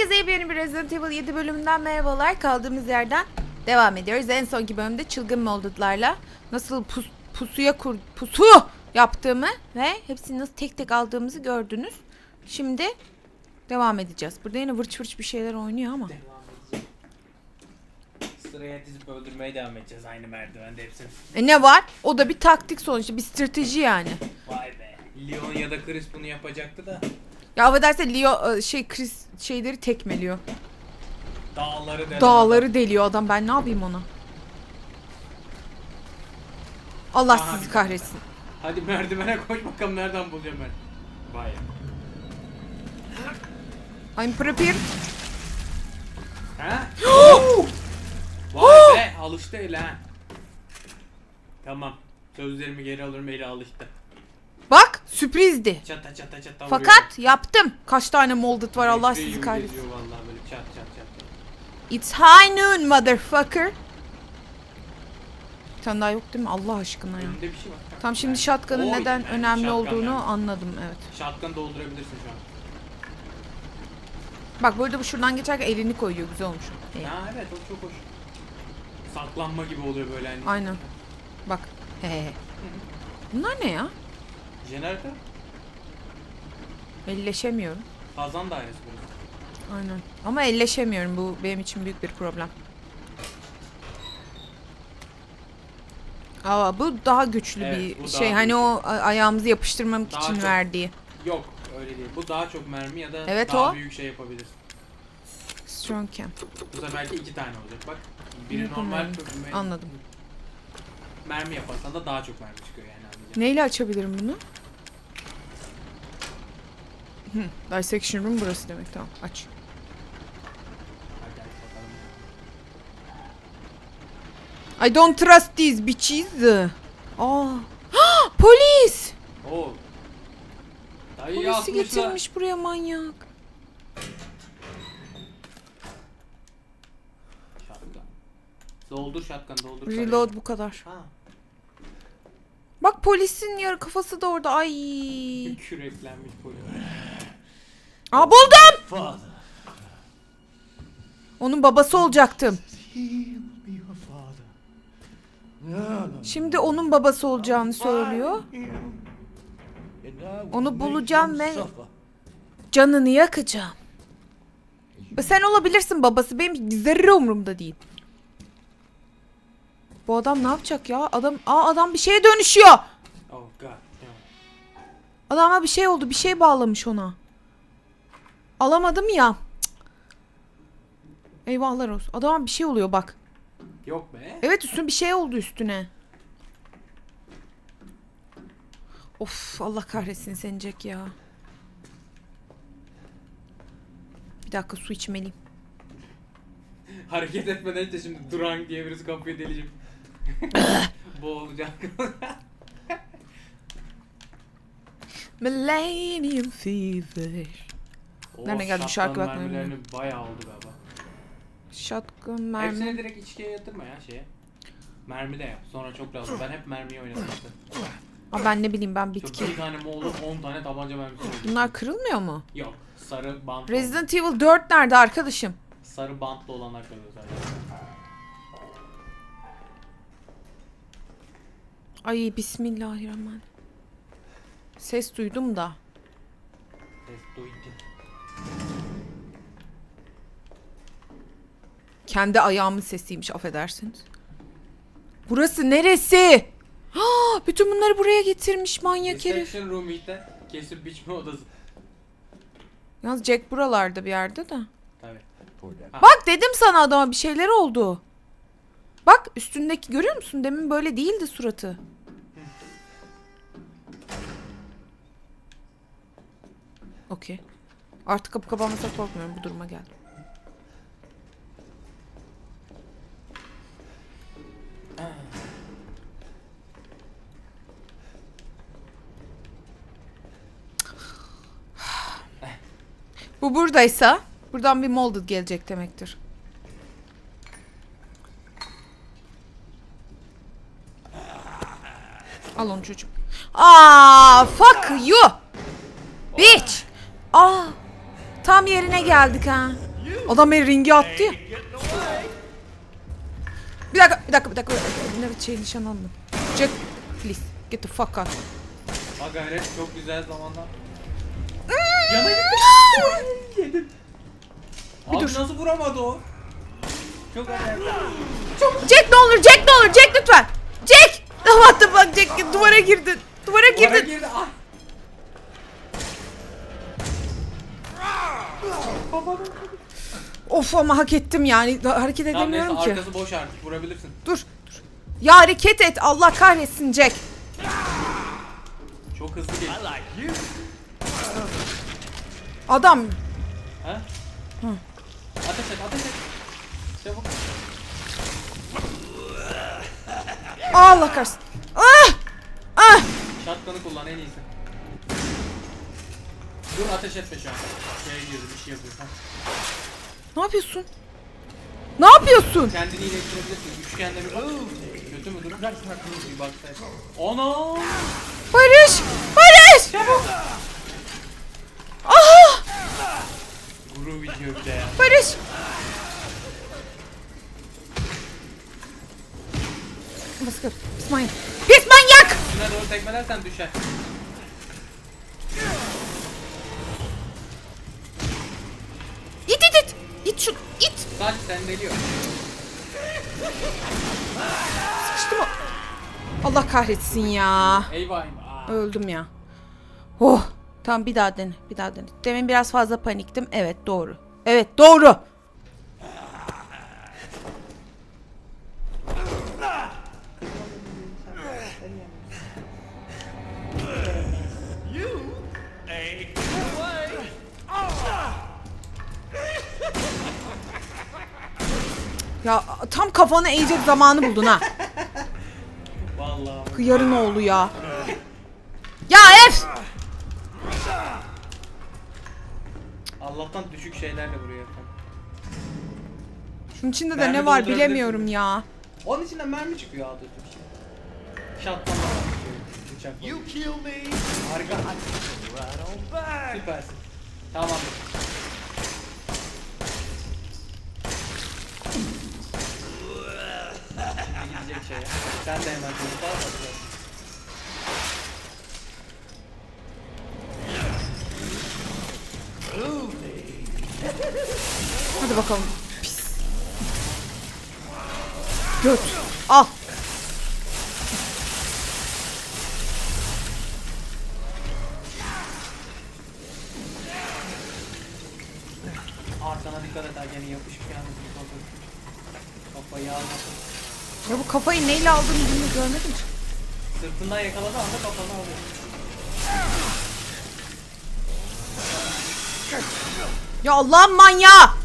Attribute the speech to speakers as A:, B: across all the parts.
A: Herkese yeni bir Resident Evil 7 bölümünden merhabalar. Kaldığımız yerden devam ediyoruz. En sonki bölümde çılgın moldudlarla nasıl pus, pusuya kur, pusu yaptığımı ve hepsini nasıl tek tek aldığımızı gördünüz. Şimdi devam edeceğiz. Burada yine vırç vırç bir şeyler oynuyor ama.
B: Sıraya dizip öldürmeye devam edeceğiz aynı merdivende hepsini.
A: E ne var? O da bir taktik sonuçta, bir strateji yani.
B: Vay be. Leon ya da Chris bunu yapacaktı da
A: Ya affederse Leo e, şey Chris şeyleri tekmeliyor.
B: dağları delen
A: Dağları deliyor adam. Ben ne yapayım ona? Allah
B: Aha,
A: sizi kahretsin.
B: Hadi merdivene koş bakalım nereden bulacağım ben. Vay.
A: I'm prepared.
B: Ha? Vay be alıştı el ha. Tamam. Sözlerimi geri alırım eli alıştı.
A: Bak sürprizdi.
B: Çata çata çata vuruyor.
A: Fakat yaptım. Kaç tane molded var Allah
B: Ekmeği
A: sizi kahretsin.
B: geziyor Vallahi böyle çat çat çat.
A: It's high noon motherfucker. Bir tane daha yok değil mi? Allah aşkına ya.
B: Önünde bir şey var.
A: Tam şimdi
B: Yani-
A: shotgun'ın
B: Oy,
A: neden
B: yani
A: önemli
B: shotgun
A: olduğunu
B: yani.
A: anladım evet.
B: Shotgun doldurabilirsin şu an.
A: Bak burada bu şuradan geçerken elini koyuyor güzel olmuş. İyi.
B: Ha evet o çok hoş. Saklanma gibi oluyor böyle hani.
A: Aynen. Bak. He. Bunlar ne ya?
B: Jeneratör
A: Elleşemiyorum.
B: kazan dairesi burası.
A: Aynen. Ama elleşemiyorum. Bu benim için büyük bir problem. Aa bu daha güçlü
B: Evet,
A: bir
B: daha
A: şey. Hani
B: güçlü.
A: o a- ayağımızı yapıştırmamak
B: Daha
A: için
B: çok-
A: verdiği.
B: Yok öyle değil. Bu daha çok mermi ya da
A: Evet,
B: daha
A: o.
B: büyük şey yapabilirsin.
A: Strong camp.
B: Bu sefer belki iki tane olacak bak. Biri
A: Yapamıyorum.
B: normal çok me-
A: Anladım.
B: mermi yaparsan da daha çok mermi çıkıyor yani anlayacağım.
A: Neyle açabilirim bunu? Hı, dissection room burası demek tamam aç. I don't trust these bitches. Aa. Polis!
B: Oo. Dayı
A: Polisi
B: yakmışlar.
A: getirmiş buraya manyak.
B: Shotgun. Doldur shotgun doldur.
A: Reload bu kadar.
B: Ha.
A: Bak polisin yarı kafası da orada. Ay.
B: Küreklenmiş polis.
A: Aa buldum. Onun babası olacaktım. Şimdi onun babası olacağını söylüyor. Onu bulacağım ve canını yakacağım. Sen olabilirsin babası. Benim zerre umurumda değil. Bu adam ne yapacak ya? Adam aa adam bir şeye dönüşüyor.
B: Oh.
A: Adama bir şey oldu. Bir şey bağlamış ona. Alamadım ya. Cık. Eyvahlar olsun. Adama bir şey oluyor bak.
B: Yok be.
A: Evet üstüne bir şey oldu üstüne. Of Allah kahretsin seni Jack ya. Bir dakika su içmeliyim.
B: Hareket etmeden işte şimdi duran diye birisi kapıyı deleyecek. Boğulacak.
A: Millennium Fever. Nereden geldi şarkı bak
B: mermilerini bayağı oldu galiba.
A: Shotgun mermi.
B: Hepsini direkt içkiye yatırma ya şeye. Mermi de yap. Sonra çok lazım. Ben hep mermiyi oynadım işte.
A: Aa, ben ne bileyim ben
B: Çok
A: bitki.
B: bir tane Moğol'un 10 tane tabanca mermisi oldu.
A: Bunlar kırılmıyor mu?
B: Yok. Sarı bantlı.
A: Resident Evil 4 nerede arkadaşım?
B: Sarı bantlı olanlar kalıyor sadece.
A: Ay bismillahirrahmanirrahim. Ses duydum da.
B: Ses duydum.
A: Kendi ayağımın sesiymiş affedersiniz. Burası neresi? Ha, bütün bunları buraya getirmiş manyak herif.
B: Reception room işte. Kesip biçme odası.
A: Yalnız Jack buralarda bir yerde de.
B: Tabii.
A: Bak dedim sana adama bir şeyler oldu. Bak üstündeki görüyor musun? Demin böyle değildi suratı. Okey. Artık kapı kapanmasa korkmuyorum bu duruma geldim. Buradaysa buradan bir molded gelecek demektir. Al onu çocuk. Aa, fuck you. Bitch. Aa, tam yerine geldik ha. Adam beni ringe attı ya. Bir dakika, bir dakika, bir dakika. Evet, şey nişan aldım. Jack, please, get the fuck out.
B: Ha gayret çok güzel zamanda. Yana gitti. Yedim.
A: Bir
B: Abi
A: dur.
B: nasıl vuramadı o? Çok acayip.
A: Jack ne olur, Jack ne olur, Jack lütfen. Jack! What the fuck, Jack duvara girdin. Duvara
B: Duvara
A: girdin.
B: girdi. Ay. Kafana.
A: Of ama hak ettim yani. Hareket
B: Tamam neyse
A: edemiyorum ki.
B: arkası boş artık vurabilirsin.
A: Dur, dur. Ya hareket et. Allah kahretsin Jack.
B: Çok hızlı gel.
A: Adam
B: Ha? Ateş et ateş et. Çabuk.
A: Allah kahretsin. Ah! Ah!
B: Şatkanı kullan en iyisi. Dur ateş etme şu an. Şeye girdi bir şey yapıyor. Ha.
A: Ne yapıyorsun? Ne yapıyorsun?
B: Kendini iyileştirebilirsin. Üçgende bir bak. Kötü mü durum? Bir bak. Ana!
A: Barış! Barış! Ah!
B: Bir de ya.
A: Barış! Baskır. Pis manyak. Pis manyak!
B: Üstüne doğru tekmelersen düşer.
A: İt it it! İt şu it!
B: Saç sendeliyor.
A: Sıkıştı mı? Allah kahretsin ya.
B: Eyvah. Aa.
A: Öldüm ya. Oh. Tamam bir daha dene. Bir daha dene. Demin biraz fazla paniktim. Evet doğru. Evet doğru. Ya tam kafanı eğecek zamanı buldun ha.
B: Vallahi.
A: Yarın oğlu ya. Ya F!
B: Allah'tan düşük şeylerle vuruyor.
A: Şunun içinde de
B: Mermi
A: ne var
B: doldurabilirsin.
A: bilemiyorum ya.
B: Onun içinden mermi çıkıyor bir şey. Şattan da var.
C: You kill me,
B: Harika.
C: right on back.
B: Süpersin. Tamam. Gidecek şey. Sen de hemen çocuk
A: Hadi bakalım. Pis. Göt. Al.
B: Arkana dikkat et ha gene yapışmış yani. Kafayı almasın.
A: Ya bu kafayı neyle aldığını bilmiyorum görmedim ki.
B: Sırtından yakaladığı anda kafanı alıyor.
A: Ya Allah'ın manyağı.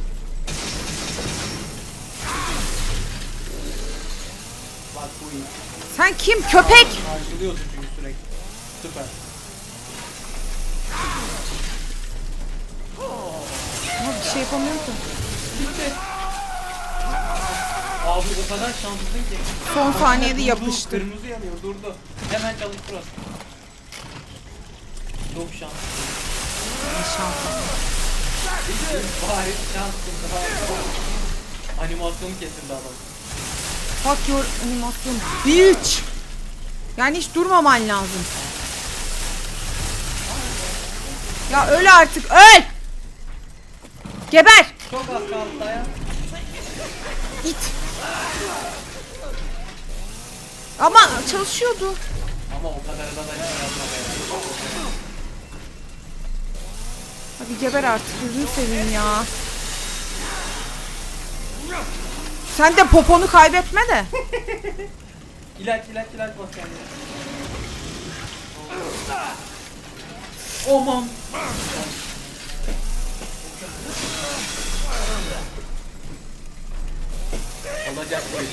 A: Sen kim köpek?
B: Karşılıyorsun çünkü sürekli. Süper.
A: Ama bir şey yapamıyorum ki.
B: Abi o kadar şanslısın ki.
A: Son saniyede
B: Durdu,
A: yapıştı.
B: Kırmızı yanıyor durdu. Hemen çalıştır onu. Çok şanslı.
A: İnşallah.
B: Bari şanslısın. Animasyonu kesildi adam.
A: Fuck your animasyon. Bitch. Yani hiç durmaman lazım. Ya öl artık öl. Geber.
B: Çok az kaldı dayan.
A: İt. Ama çalışıyordu.
B: Ama o kadar da.
A: Hadi geber artık gözünü seveyim ya. Sen de poponu kaybetme de.
B: İlaç ilaç ilaç bas kendine. Aman. Olacak bu iş.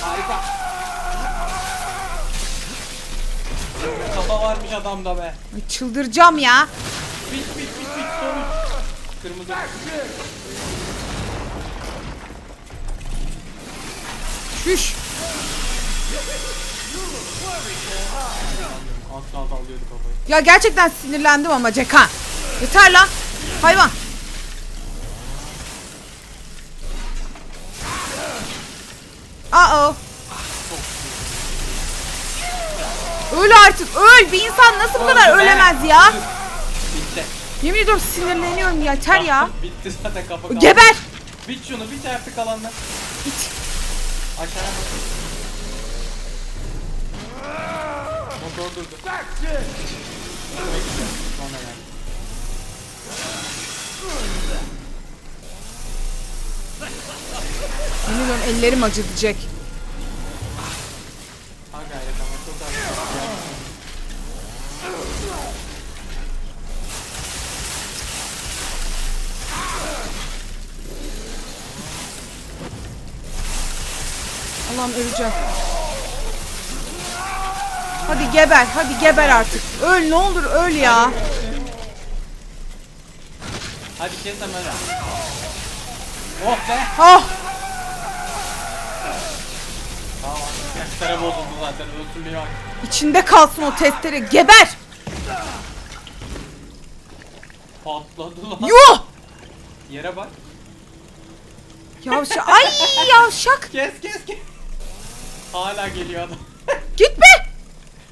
B: Harika. Kafa varmış adamda be.
A: Ay, çıldıracağım ya.
B: Bit bit bit bit sonuç. Kırmızı. Az kafayı.
A: Ya gerçekten sinirlendim ama Cekan. Yeter lan. Hayvan. Aa. Öl artık öl. Bir insan nasıl bu kadar ölemez ya? Yemin ediyorum sinirleniyorum yeter ya.
B: Bitti zaten kafa kaldı.
A: Geber.
B: Bit şunu bit artık kalanlar.
A: Bit.
B: Aşağıya bak. Motor durdu. Sonra yani.
A: Yemin ediyorum ellerim acıtacak. Allah'ım öleceğim. Hadi geber, hadi geber artık. Öl ne olur öl ya.
B: Hadi kes hemen. Oh be.
A: Oh,
B: Tamam. Testere bozuldu zaten. Bak.
A: içinde kalsın o testere. Geber.
B: Patladı lan.
A: Yuh!
B: Yere bak.
A: Yavşak. Ay yavşak.
B: Kes kes kes. Hala geliyor adam.
A: Gitme.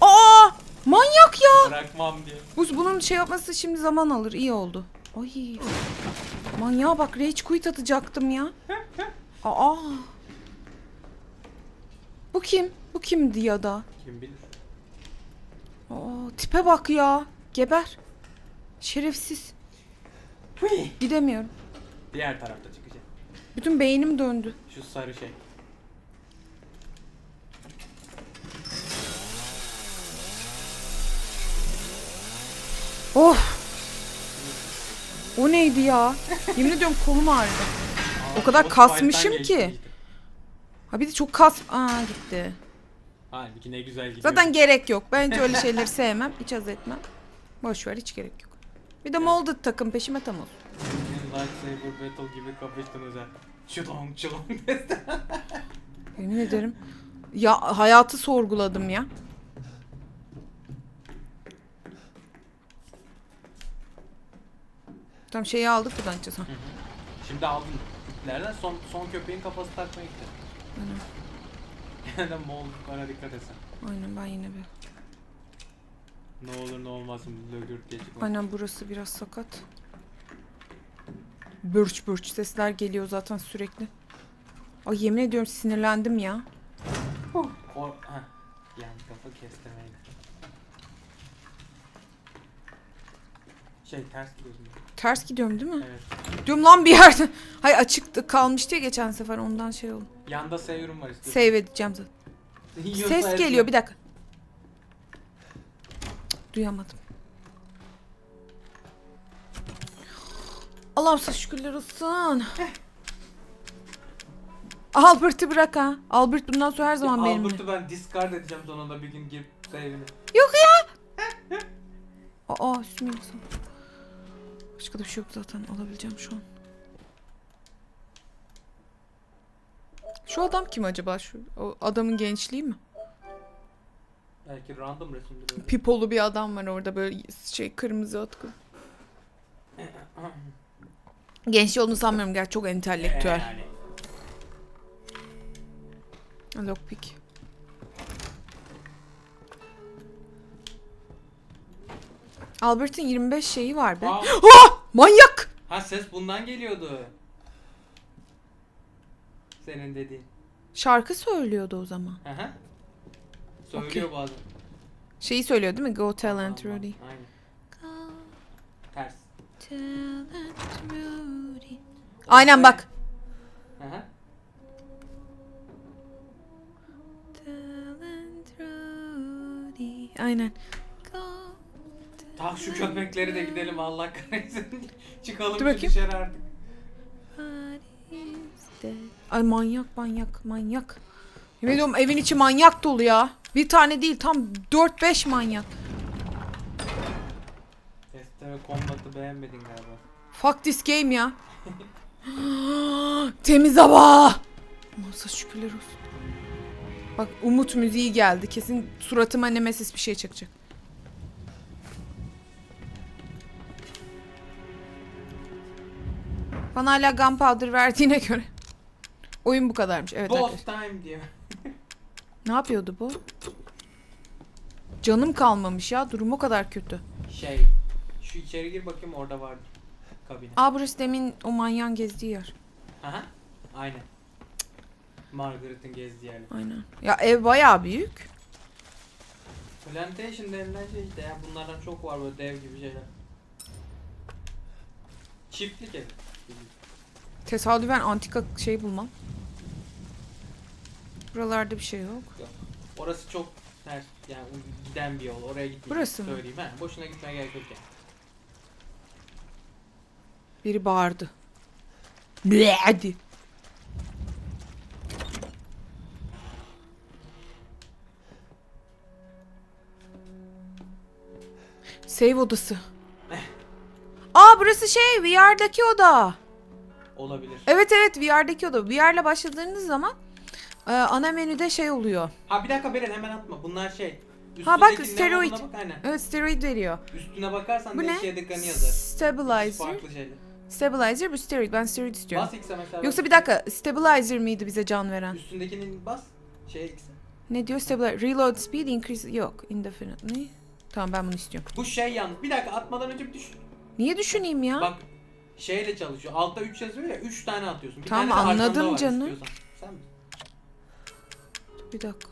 A: Aa, manyak ya.
B: Bırakmam diye.
A: Bu bunun şey yapması şimdi zaman alır. İyi oldu. Ay. Manyağa bak rage quit atacaktım ya. Aa. Bu kim? Bu kimdi ya da?
B: Kim bilir.
A: Aa, tipe bak ya. Geber. Şerefsiz.
B: Hıy.
A: Gidemiyorum.
B: Diğer tarafta çıkacak.
A: Bütün beynim döndü.
B: Şu sarı şey.
A: Oh. O neydi ya? Yemin ediyorum kolum ağrıdı. O kadar kasmışım ki. Ha bir de çok kas... Aa gitti.
B: Halbuki ne güzel gidiyor.
A: Zaten gerek yok. Ben hiç öyle şeyleri sevmem. Hiç haz etmem. Boş ver hiç gerek yok. Bir de molded takım peşime tam olsun.
B: Lightsaber battle gibi kapıştınız ha. Çılong deste.
A: Yemin ederim. Ya hayatı sorguladım ya. Tam şeyi aldık buradan açacağız. Ha.
B: Şimdi aldım. Nereden son son köpeğin kafası takmaya gitti. Aynen. Moğol bana dikkat etsen.
A: Aynen ben yine bir.
B: Ne olur ne olmaz lögürt çıkmaz.
A: Aynen burası biraz sakat. Bürç bürç sesler geliyor zaten sürekli. Ay yemin ediyorum sinirlendim ya.
B: O, heh. Yan kafa kestirmeyle. Şey ters gidiyorsun.
A: Ters gidiyorum değil mi?
B: Evet.
A: Diyorum lan bir yerde. Hay açıktı kalmıştı ya geçen sefer ondan şey oldu.
B: Yanda seviyorum var istiyorsan.
A: Save edeceğim zaten.
B: Yiyorsa
A: Ses geliyor bir dakika. Duyamadım. Allah'ım sana şükürler olsun. Albert'ı bırak ha. Albert bundan sonra her zaman benimle.
B: Albert'ı ben discard edeceğim sonunda bir gün girip save'ini.
A: Yok ya. Aa üstüme yoksa. Başka da bir şey yok zaten alabileceğim şu an. Şu adam kim acaba? Şu o adamın gençliği mi?
B: Belki random resimdir öyle.
A: Pipolu bir adam var orada böyle şey kırmızı atkı. Gençliği olduğunu sanmıyorum gerçi çok entelektüel.
B: Yani.
A: Lockpick. Albert'in 25 şeyi var be.
B: Aa,
A: Ah! Manyak!
B: ha ses bundan geliyordu. Senin dediğin.
A: Şarkı söylüyordu o zaman.
B: Hı hı. Söylüyor
A: Okey.
B: bazen.
A: Şeyi söylüyor değil mi? Go tell Aunt Rudy.
B: Aynen. Ters.
A: Tell Aunt Rudy. Aynen bak.
B: Hı.
A: Aynen.
B: Tak şu köpekleri de gidelim Allah kahretsin. Çıkalım
A: Dur
B: şu
A: bakayım.
B: dışarı artık.
A: Paris'te. Ay manyak manyak manyak. Yemin ediyorum evin içi manyak dolu ya. Bir tane değil tam 4-5 manyak.
B: Teste ve kombatı beğenmedin galiba.
A: Fuck this game ya. Temiz hava. Masa şükürler olsun. Bak umut müziği geldi. Kesin suratıma nemesis bir şey çakacak. Bana hala gunpowder verdiğine göre. Oyun bu kadarmış. Evet
B: Boss
A: arkadaşlar.
B: time diyor.
A: Ne yapıyordu bu? Canım kalmamış ya. Durum o kadar kötü.
B: Şey. Şu içeri gir bakayım orada vardır. Kabine.
A: Aa burası demin o manyağın gezdiği yer.
B: Aha. Aynen. Margaret'ın gezdiği yer.
A: Aynen. Ya ev bayağı büyük.
B: Plantation denilen şey işte ya bunlardan çok var böyle dev gibi şeyler. Çiftlik ev.
A: Tesadüfen antika şey bulmam. Buralarda bir şey yok.
B: Orası çok ters yani giden bir yol. Oraya gitmeyeyim.
A: Burası mı?
B: Söyleyeyim ha. Boşuna gitmeye gerek yok yani.
A: Biri bağırdı. Bledi. Save odası. Aa burası şey VR'daki oda.
B: Olabilir.
A: Evet evet VR'daki oda. VR'la başladığınız zaman e, ana menüde şey oluyor.
B: Ha bir dakika Beren hemen atma. Bunlar şey.
A: Ha, bak,
B: üstündeki
A: steroid.
B: Bak, aynen.
A: Evet steroid veriyor.
B: Üstüne bakarsan
A: Bu
B: ne işe yadıklarını yazar.
A: Stabilizer.
B: Farklı şeyler.
A: Stabilizer bu steroid. Ben steroid istiyorum.
B: Bas X'e mesela.
A: Yoksa bir dakika stabilizer mıydı bize can veren?
B: Üstündekinin bas. Şey X'e.
A: Ne diyor stabilizer? Reload speed increase yok. Indefinite. Ne? Tamam ben bunu istiyorum.
B: Bu şey yalnız. Bir dakika atmadan önce bir düşün.
A: Niye düşüneyim ya?
B: Bak şeyle çalışıyor. Altta 3 yazıyor ya 3 tane atıyorsun. Bir
A: Tamam,
B: tane de arkanda
A: anladım
B: var
A: canım.
B: istiyorsan. Sen mi?
A: Bir dakika.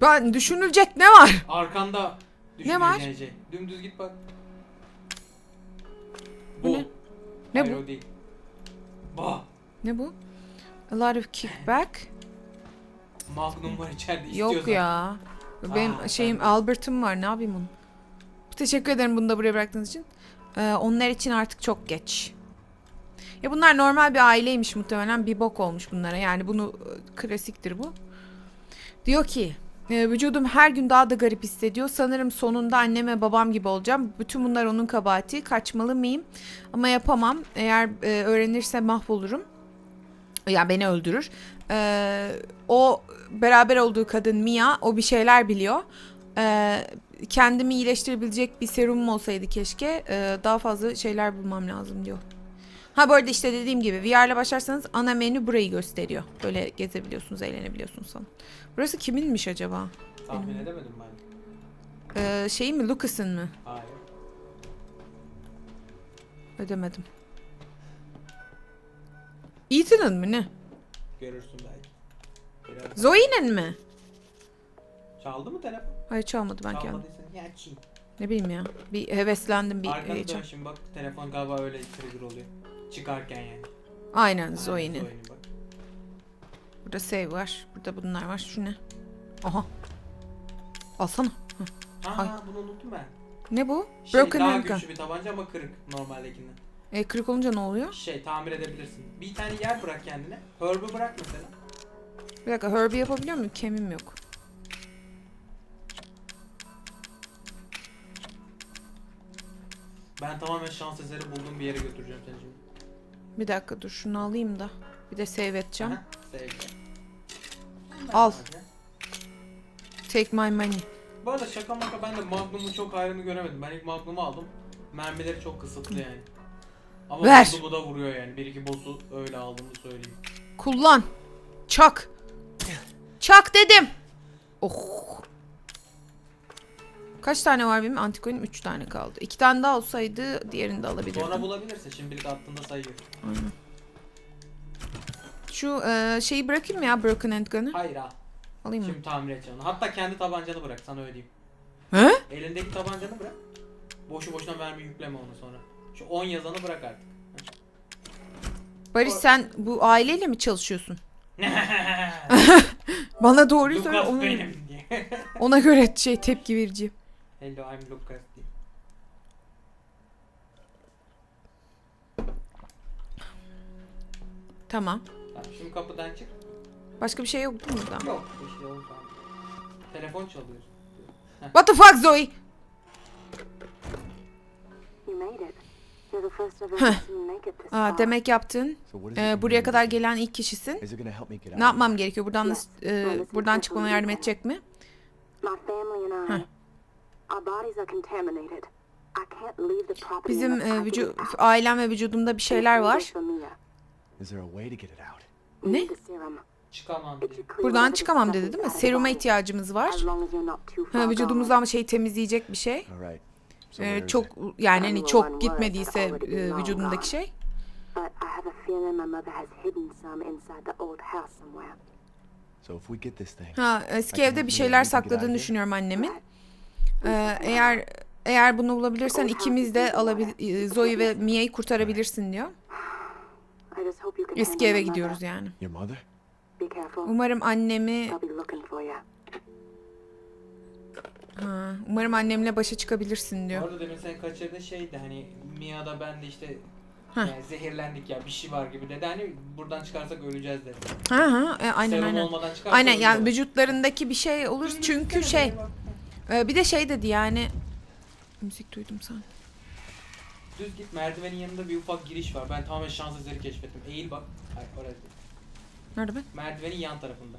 A: Ben düşünülecek ne var?
B: Arkanda
A: Ne var?
B: düşüneceğin Şey. Dümdüz git bak.
A: Bu ne? Ne
B: Hayır,
A: bu?
B: o değil. Bah.
A: Ne bu? A lot of kickback.
B: Magnum var içeride
A: Yok
B: istiyorsan.
A: ya. Benim
B: Aa,
A: şeyim
B: sen-
A: Albert'ım var. Ne yapayım onu? Teşekkür ederim bunu da buraya bıraktığınız için. Ee, onlar için artık çok geç. Ya bunlar normal bir aileymiş muhtemelen. Bir bok olmuş bunlara. Yani bunu e, klasiktir bu. Diyor ki e, vücudum her gün daha da garip hissediyor. Sanırım sonunda anneme babam gibi olacağım. Bütün bunlar onun kabahati. Kaçmalı mıyım? Ama yapamam. Eğer e, öğrenirse mahvolurum. Ya beni öldürür. Ee, o beraber olduğu kadın Mia o bir şeyler biliyor. Ee, kendimi iyileştirebilecek bir serumum olsaydı keşke. Ee, daha fazla şeyler bulmam lazım diyor. Ha bu arada işte dediğim gibi VR'la başlarsanız ana menü burayı gösteriyor. Böyle gezebiliyorsunuz, eğlenebiliyorsunuz falan. Burası kiminmiş acaba?
B: Tahmin
A: Benim.
B: edemedim ben.
A: Ee, şey mi Lucas'ın mı?
B: Hayır.
A: Ödemedim. Ethan'ın mı ne?
B: Görürsün belki. Biraz-
A: Zoe'nin mi?
B: Çaldı mı telefon?
A: Hayır çalmadı ben kendim.
B: Çalmadıysa ya çiğ.
A: Ne bileyim ya. Bir heveslendim bir
B: Arkanı
A: heyecan.
B: dön şimdi bak telefon galiba öyle trigger oluyor. Çıkarken yani.
A: Aynen Zoe'nin.
B: Zoe'nin bak.
A: Burada save var. Burada bunlar var. Şu ne? Aha. Alsana.
B: Aa
A: Ay.
B: bunu unuttum ben.
A: Ne bu?
B: Şey,
A: Broken
B: daha
A: handgun.
B: güçlü bir tabanca ama kırık normaldekinden.
A: E, kırık olunca ne oluyor?
B: Şey tamir edebilirsin. Bir tane yer bırak kendine. Herb'ı bırak mesela.
A: Bir dakika Herbie yapabiliyor muyum? Kemim yok.
B: Ben tamamen şans eseri bulduğum bir yere götüreceğim seni şimdi.
A: Bir dakika dur şunu alayım da. Bir de save edeceğim.
B: Aha, sevgi.
A: Al. Take my money.
B: Bu arada şaka maka ben de Magnum'un çok hayrını göremedim. Ben ilk Magnum'u aldım. Mermileri çok kısıtlı yani. Ama
A: Ver.
B: Magnum'u da vuruyor yani. Bir iki boss'u öyle aldığımı söyleyeyim.
A: Kullan. Çak. Çak dedim. Oh. Kaç tane var benim? Antikoyun 3 tane kaldı. 2 tane daha olsaydı diğerini de alabilirdim.
B: Sonra bulabilirse şimdilik attığında sayıyor.
A: Aynen. Şu e, şeyi bırakayım mı ya Broken Handgun'ı?
B: Hayır ha.
A: Alayım mı?
B: Şimdi tamir edeceğim. onu. Hatta kendi tabancanı bırak sana öyle diyeyim.
A: He?
B: Elindeki tabancanı bırak. Boşu boşuna mermi yükleme onu sonra. Şu 10 yazanı bırak artık.
A: Barış sen bu aileyle mi çalışıyorsun? Bana doğruyu söyle.
B: Lucas
A: Ona,
B: benim diye.
A: ona göre şey tepki vereceğim.
B: Hello I'm Lucas diye.
A: Tamam.
B: Tamam, şimdi kapıdan çık.
A: Başka bir şey yok değil mi burada?
B: Yok bir şey abi. Telefon çalıyor.
A: What the fuck Zoe?
D: You made it. You're the first I've
A: Huh.
D: ever seen make it this
A: Aa,
D: far.
A: demek yaptın. Ee, buraya kadar gelen ilk kişisin. Ne yapmam gerekiyor? Buradan nasıl, e, buradan çıkmama yardım edecek mi?
D: My family and I,
A: Bizim e, vücu ailem ve vücudumda bir şeyler var.
D: is for Mia.
C: Is there a way to get it out?
D: We
A: Ne?
D: need the serum.
B: Çıkamam
A: Buradan çıkamam dedi değil mi? Seruma ihtiyacımız var. Ha, vücudumuzdan şeyi temizleyecek bir şey. Ee, çok yani hani çok gitmediyse e,
D: gone.
A: şey.
D: But I have a feeling my mother has hidden some inside the old house somewhere.
C: So if we get this thing,
A: Ha eski
C: I
A: evde bir
C: we
A: şeyler sakladığını düşünüyorum annemin. Ee, eğer eğer bunu bulabilirsen ikimiz de alabil Zoe ve Mia'yı kurtarabilirsin diyor. Eski eve gidiyoruz yani. Umarım annemi ha, umarım annemle başa çıkabilirsin diyor.
B: Orada demin sen kaçırdığın şeydi hani Mia da ben de işte
A: Heh.
B: yani zehirlendik ya bir şey var gibi dedi. Hani buradan çıkarsak öleceğiz dedi.
A: Ha ha e, aynen
B: Serum
A: aynen.
B: olmadan çıkarsak
A: Aynen yani
B: öleceğiz.
A: vücutlarındaki bir şey olur çünkü şey e, bir de şey dedi yani müzik duydum sen.
B: Düz git merdivenin yanında bir ufak giriş var. Ben tamamen şans eseri keşfettim. Eğil bak. Hayır orası değil.
A: Nerede be?
B: Merdivenin yan tarafında.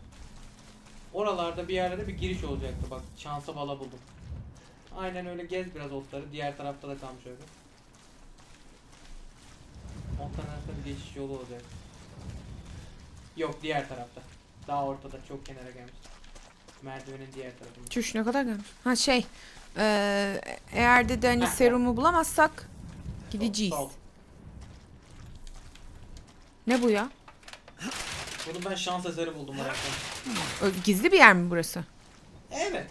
B: Oralarda bir yerde de bir giriş olacaktı bak. Şansa bala buldum. Aynen öyle gez biraz otları. Diğer tarafta da kalmış öyle. Otların arasında bir geçiş yolu olacak. Yok diğer tarafta. Daha ortada çok kenara gelmiş. Merdivenin diğer tarafında.
A: Çüş ne kadar gelmiş. Ha şey e, eğer de hani serumu bulamazsak gideceğiz.
B: Sol.
A: Ne bu ya?
B: Bunu ben şans eseri buldum.
A: Ö- Gizli bir yer mi burası?
B: Evet.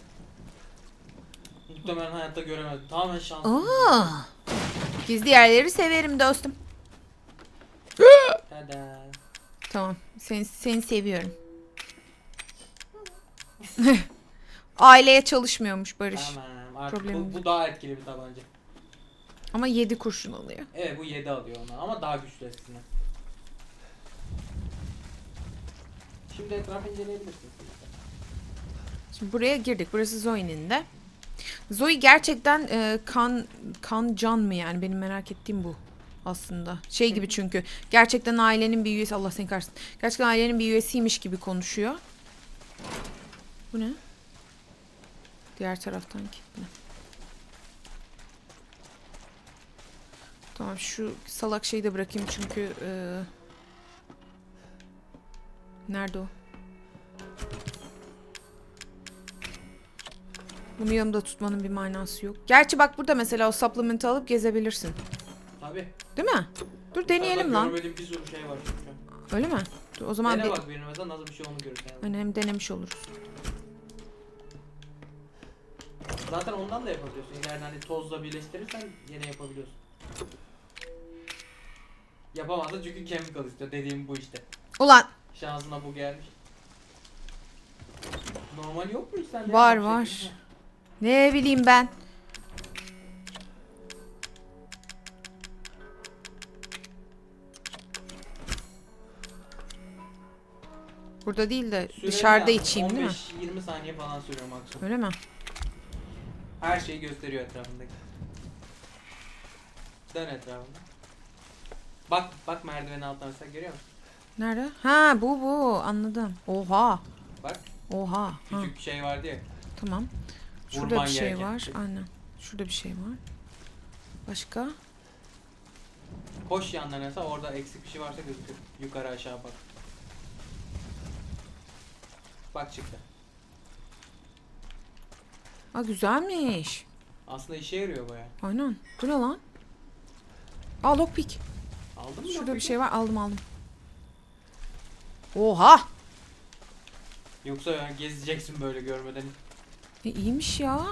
B: Muhtemelen hayatta göremedim. Tamamen şans.
A: Aa. Gizli yerleri severim dostum.
B: Tada.
A: Tamam. Seni, seni seviyorum. Aileye çalışmıyormuş Barış.
B: Tamam. Artık bu, bu daha etkili bir tabanca.
A: Ama 7 kurşun alıyor.
B: Evet bu 7 alıyor ona ama daha güçlü eskisinden. Şimdi etrafı inceleyebilirsiniz.
A: Şimdi buraya girdik. Burası Zoe'nin de. Zoe gerçekten e, kan kan can mı yani? Benim merak ettiğim bu aslında. Şey gibi çünkü gerçekten ailenin bir üyesi Allah seni kahretsin. Gerçekten ailenin bir üyesiymiş gibi konuşuyor. Bu ne? Diğer taraftan ne? Tamam şu salak şeyi de bırakayım çünkü e, nerede o? Bunu yanımda tutmanın bir manası yok. Gerçi bak burada mesela o supplement'ı alıp gezebilirsin.
B: Tabi.
A: Değil mi? Dur deneyelim lan.
B: Görmediğim bir sürü şey var çünkü.
A: Öyle mi? Dur, o zaman
B: Dene
A: de-
B: bak birine mesela nasıl bir şey onu görürsen.
A: Hem denemiş oluruz.
B: Zaten ondan da yapabiliyorsun. İleride hani tozla birleştirirsen yine yapabiliyorsun. Yapamazsın çünkü chemical istiyor. Dediğim bu işte.
A: Ulan
B: Şansına bu gelmiş. Normal yok mu hiç sende?
A: Var, var. ne bileyim ben. Burada değil de
B: Süreli
A: dışarıda
B: yani.
A: içeyim değil mi?
B: 15-20 saniye falan sürüyor maksimum.
A: Öyle mi?
B: Her şeyi gösteriyor etrafındaki. Dön etrafında. Bak bak merdivenin altına mesela görüyor musun?
A: Nerede? Ha bu bu anladım. Oha.
B: Bak
A: Oha. Ha,
B: küçük şey vardı ya.
A: tamam. Şurada
B: Vurman
A: bir şey
B: gereken
A: var.
B: şey.
A: Aynen. Şurada bir şey var. Başka?
B: Koş yanlarına mesela orada eksik bir şey varsa gözükür. Yukarı aşağı bak. Bak çıktı.
A: Aa güzelmiş.
B: Aslında işe yarıyor baya.
A: Aynen. Bu ne lan? Aa lockpick.
B: Aldın mı?
A: Şurada bir şey var. Aldım aldım. Oha.
B: Yoksa yani gezeceksin böyle görmeden.
A: E, iyiymiş ya.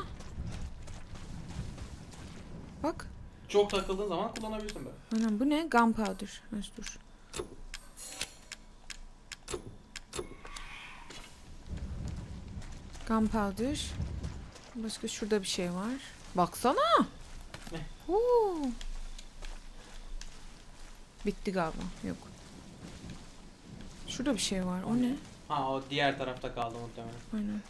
A: Bak.
B: Çok takıldığın zaman kullanabilirsin böyle.
A: Aynen bu ne? Gunpowder. Neyse dur. Gunpowder. Başka şurada bir şey var. Baksana. Oo. Bitti galiba. Yok. Şurada bir şey var. O ne?
B: Ha o diğer tarafta kaldı muhtemelen.
A: Aynen.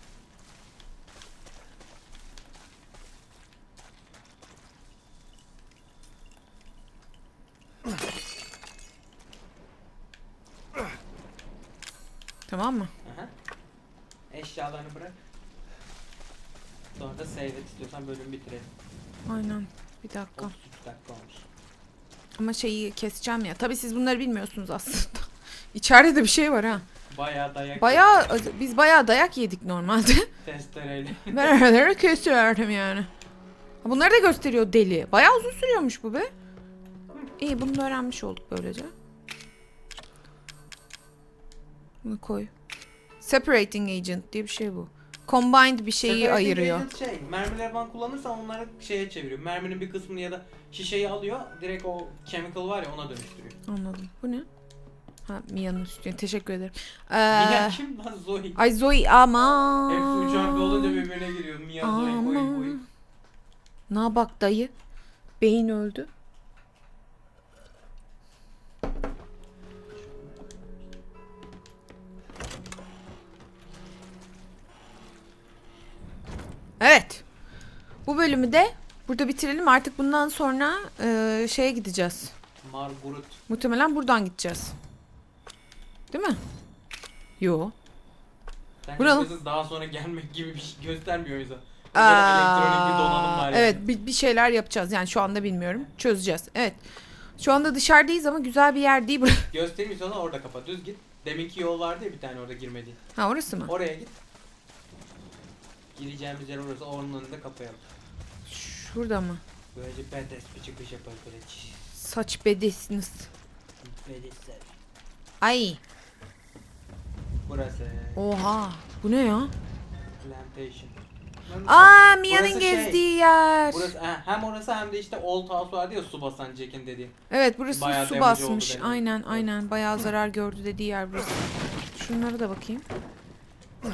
A: Tamam mı?
B: Aha. Eşyalarını bırak. Sonra da save et istiyorsan bölüm bitirelim.
A: Aynen. Bir dakika.
B: 33 dakika olmuş.
A: Ama şeyi keseceğim ya. Tabii siz bunları bilmiyorsunuz aslında. İçeride de bir şey var ha.
B: Bayağı dayak
A: Bayağı biz bayağı dayak yedik normalde.
B: testereyle.
A: Ben araları kesiyorum yani. Bunları da gösteriyor deli. Bayağı uzun sürüyormuş bu be. İyi bunu da öğrenmiş olduk böylece. Bunu koy. Separating agent diye bir şey bu. Combined bir şeyi
B: Separating
A: ayırıyor.
B: Şey, mermileri falan kullanırsan onları şeye çeviriyor. Merminin bir kısmını ya da şişeyi alıyor. Direkt o chemical var ya ona dönüştürüyor.
A: Anladım. Bu ne? Ha Mia'nın üstüne. Teşekkür ederim.
B: Mia
A: Ee,
B: kim lan Zoe?
A: ay Zoe aman.
B: Hepsi uçan bir olunca birbirine giriyor. Mia, Zoe, Boy, Boy.
A: Aman. Ne bak dayı? Beyin öldü. Evet. Bu bölümü de burada bitirelim. Artık bundan sonra e, şeye gideceğiz.
B: Margaret.
A: Muhtemelen buradan gideceğiz. Değil mi? Yo.
B: Sen
A: Buralı.
B: daha sonra gelmek gibi bir şey göstermiyor bize.
A: Aa,
B: elektronik bir donanım var yani.
A: Evet bir, bir şeyler yapacağız yani şu anda bilmiyorum. Çözeceğiz. Evet. Şu anda dışarıdayız ama güzel bir yer değil burası.
B: Göstereyim istiyorsan orada kapat. Düz git. Deminki yol vardı ya bir tane orada girmediğin.
A: Ha orası mı?
B: Oraya git. Gireceğimiz yer orası. Onun önünde kapayalım.
A: Şurada mı?
B: Böylece badass bir çıkış yaparız böyle.
A: Saç bedesiniz.
B: badassler.
A: Ay.
B: Burası.
A: Oha. Bu ne ya?
B: Plantation.
A: Aa Mia'nın
B: Burası şey,
A: gezdiği yer.
B: Burası hem orası hem de işte Old House vardı ya su basan Jack'in dediği.
A: Evet burası
B: Bayağı
A: su
B: damage oldu
A: basmış. Aynen aynen. Bayağı zarar gördü dediği yer burası. Şunlara da bakayım. Bunu.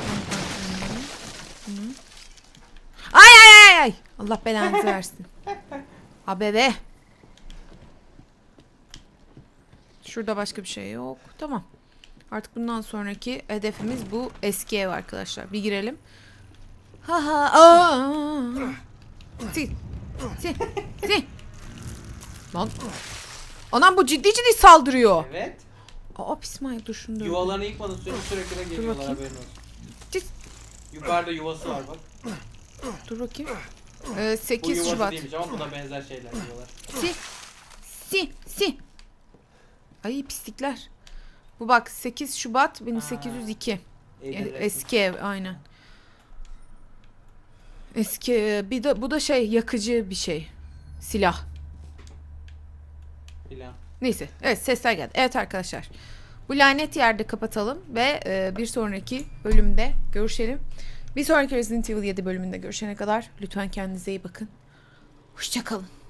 A: Ay ay ay ay. Allah belanızı versin. Ha bebe. Şurada başka bir şey yok. Tamam. Artık bundan sonraki hedefimiz bu eski ev arkadaşlar. Bir girelim. Ha ha. Aa. Sil. Sil. Sil. Lan. Anam bu ciddi ciddi saldırıyor.
B: Evet.
A: Aa pis manyak dur şunu.
B: Yuvalarını yıkmadan sürece sürekli de geliyorlar
A: bakayım.
B: haberin olsun.
A: Cis.
B: Yukarıda yuvası var bak.
A: Dur bakayım. Ee,
B: Bu
A: 8
B: yuvası
A: Şubat.
B: değilmiş ama buna benzer şeyler diyorlar.
A: Si. Si. Si. Ay pislikler. Bu bak 8 Şubat 1802. E- Eski ev aynen. Eski e, bir de bu da şey yakıcı bir şey. Silah.
B: Filan.
A: Neyse. Evet sesler geldi. Evet arkadaşlar. Bu lanet yerde kapatalım ve e, bir sonraki bölümde görüşelim. Bir sonraki Resident Evil 7 bölümünde görüşene kadar lütfen kendinize iyi bakın. Hoşçakalın.